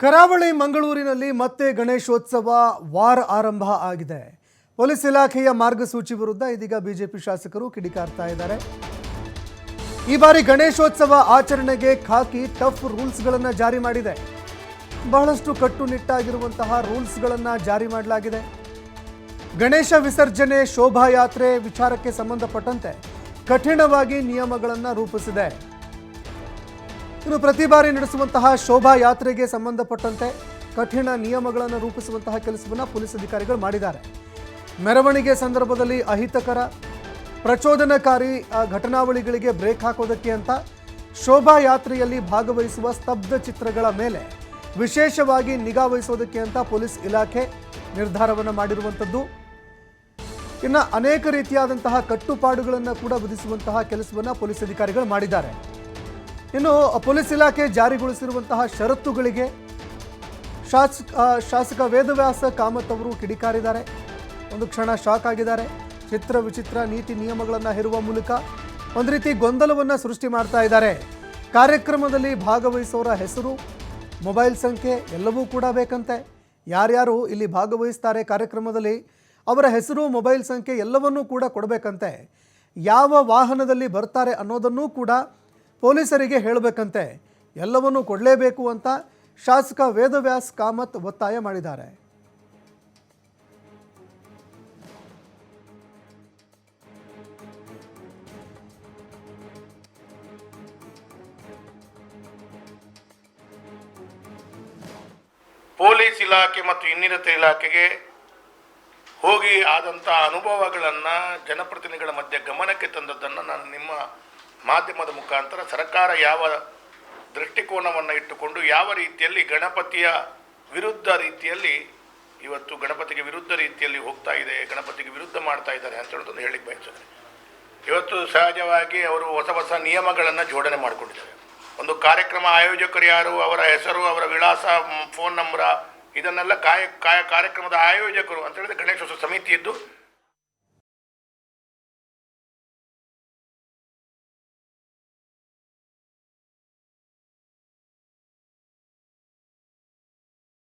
ಕರಾವಳಿ ಮಂಗಳೂರಿನಲ್ಲಿ ಮತ್ತೆ ಗಣೇಶೋತ್ಸವ ವಾರ ಆರಂಭ ಆಗಿದೆ. ಪೊಲೀಸ್ ಇಲಾಖೆಯ ಮಾರ್ಗಸೂಚಿ ವಿರುದ್ಧ ಇದೀಗ ಬಿಜೆಪಿ ಶಾಸಕರು ಕಿಡಿಕಾರ್ತಾ ಇದ್ದಾರೆ. ಈ ಬಾರಿ ಗಣೇಶೋತ್ಸವ ಆಚರಣೆಗೆ ಖಾಕಿ ಟಫ್ ರೂಲ್ಸ್ಗಳನ್ನು ಜಾರಿ ಮಾಡಿದೆ. ಬಹಳಷ್ಟು ಕಟ್ಟುನಿಟ್ಟಾಗಿರುವಂತಹ ರೂಲ್ಸ್ಗಳನ್ನು ಜಾರಿ ಮಾಡಲಾಗಿದೆ. ಗಣೇಶ ವಿಸರ್ಜನೆ, ಶೋಭಾಯಾತ್ರೆ ವಿಚಾರಕ್ಕೆ ಸಂಬಂಧಪಟ್ಟಂತೆ ಕಠಿಣವಾಗಿ ನಿಯಮಗಳನ್ನು ರೂಪಿಸಿದೆ. ಇನ್ನು ಪ್ರತಿ ಬಾರಿ ನಡೆಸುವಂತಹ ಶೋಭಾ ಯಾತ್ರೆಗೆ ಸಂಬಂಧಪಟ್ಟಂತೆ ಕಠಿಣ ನಿಯಮಗಳನ್ನು ರೂಪಿಸುವಂತಹ ಕೆಲಸವನ್ನು ಪೊಲೀಸ್ ಅಧಿಕಾರಿಗಳು ಮಾಡಿದ್ದಾರೆ. ಮೆರವಣಿಗೆ ಸಂದರ್ಭದಲ್ಲಿ ಅಹಿತಕರ, ಪ್ರಚೋದನಕಾರಿ ಘಟನಾವಳಿಗಳಿಗೆ ಬ್ರೇಕ್ ಹಾಕೋದಕ್ಕೆ ಅಂತ ಶೋಭಾ ಯಾತ್ರೆಯಲ್ಲಿ ಭಾಗವಹಿಸುವ ಸ್ತಬ್ಧ ಚಿತ್ರಗಳ ಮೇಲೆ ವಿಶೇಷವಾಗಿ ನಿಗಾ ವಹಿಸೋದಕ್ಕೆ ಅಂತ ಪೊಲೀಸ್ ಇಲಾಖೆ ನಿರ್ಧಾರವನ್ನು ಮಾಡಿರುವಂಥದ್ದು. ಇನ್ನು ಅನೇಕ ರೀತಿಯಾದಂತಹ ಕಟ್ಟುಪಾಡುಗಳನ್ನು ಕೂಡ ವಿಧಿಸುವಂತಹ ಕೆಲಸವನ್ನು ಪೊಲೀಸ್ ಅಧಿಕಾರಿಗಳು ಮಾಡಿದ್ದಾರೆ. ಇನ್ನು ಪೊಲೀಸ್ ಇಲಾಖೆ ಜಾರಿಗೊಳಿಸಿರುವಂತಹ ಷರತ್ತುಗಳಿಗೆ ಶಾಸಕ ಶಾಸಕ ವೇದವ್ಯಾಸ ಕಾಮತ್ ಅವರು ಕಿಡಿಕಾರಿದ್ದಾರೆ. ಒಂದು ಕ್ಷಣ ಶಾಕ್ ಆಗಿದ್ದಾರೆ. ಚಿತ್ರ ವಿಚಿತ್ರ ನೀತಿ ನಿಯಮಗಳನ್ನು ಹೇರುವ ಮೂಲಕ ಒಂದು ರೀತಿ ಗೊಂದಲವನ್ನು ಸೃಷ್ಟಿ ಮಾಡ್ತಾ ಇದ್ದಾರೆ. ಕಾರ್ಯಕ್ರಮದಲ್ಲಿ ಭಾಗವಹಿಸೋರ ಹೆಸರು, ಮೊಬೈಲ್ ಸಂಖ್ಯೆ ಎಲ್ಲವೂ ಕೂಡ ಬೇಕಂತೆ. ಯಾರ್ಯಾರು ಇಲ್ಲಿ ಭಾಗವಹಿಸ್ತಾರೆ ಕಾರ್ಯಕ್ರಮದಲ್ಲಿ, ಅವರ ಹೆಸರು, ಮೊಬೈಲ್ ಸಂಖ್ಯೆ ಎಲ್ಲವನ್ನೂ ಕೂಡ ಕೊಡಬೇಕಂತೆ. ಯಾವ ವಾಹನದಲ್ಲಿ ಬರ್ತಾರೆ ಅನ್ನೋದನ್ನೂ ಕೂಡ ಪೊಲೀಸರಿಗೆ ಹೇಳಬೇಕಂತೆ ಎಲ್ಲವನ್ನೂ ಕೊಡಲೇಬೇಕು ಅಂತ ಶಾಸಕ ವೇದವ್ಯಾಸ್ ಕಾಮತ್ ಒತ್ತಾಯ ಮಾಡಿದ್ದಾರೆ. ಪೊಲೀಸ್ ಇಲಾಖೆ ಮತ್ತು ಇನ್ನಿತರ ಇಲಾಖೆಗೆ ಹೋಗಿ ಆದಂಥ ಅನುಭವಗಳನ್ನು ಜನಪ್ರತಿನಿಧಿಗಳ ಮಧ್ಯೆ ಗಮನಕ್ಕೆ ತಂದದ್ದನ್ನು ನಾನು ನಿಮ್ಮ ಮಾಧ್ಯಮದ ಮುಖಾಂತರ ಸರ್ಕಾರ ಯಾವ ದೃಷ್ಟಿಕೋನವನ್ನು ಇಟ್ಟುಕೊಂಡು ಯಾವ ರೀತಿಯಲ್ಲಿ ಗಣಪತಿಯ ವಿರುದ್ಧ ರೀತಿಯಲ್ಲಿ ಇವತ್ತು ಗಣಪತಿಗೆ ವಿರುದ್ಧ ರೀತಿಯಲ್ಲಿ ಹೋಗ್ತಾ ಇದೆ, ಗಣಪತಿಗೆ ವಿರುದ್ಧ ಮಾಡ್ತಾ ಇದ್ದಾರೆ ಅಂತ ಹೇಳೋದನ್ನು ಹೇಳಿಕ್ಕೆ ಬಯಸ್ತದೆ ಇವತ್ತು ಸಹಜವಾಗಿ ಅವರು ಹೊಸ ಹೊಸ ನಿಯಮಗಳನ್ನು ಜೋಡಣೆ ಮಾಡಿಕೊಂಡಿದ್ದಾರೆ. ಒಂದು ಕಾರ್ಯಕ್ರಮ ಆಯೋಜಕರು ಯಾರು, ಅವರ ಹೆಸರು, ಅವರ ವಿಳಾಸ, ಫೋನ್ ನಂಬರ, ಇದನ್ನೆಲ್ಲ ಕಾಯ ಕಾಯ ಕಾರ್ಯಕ್ರಮದ ಆಯೋಜಕರು ಅಂತ ಹೇಳಿದ್ರೆ ಗಣೇಶೋತ್ಸವ ಸಮಿತಿ ಇದ್ದು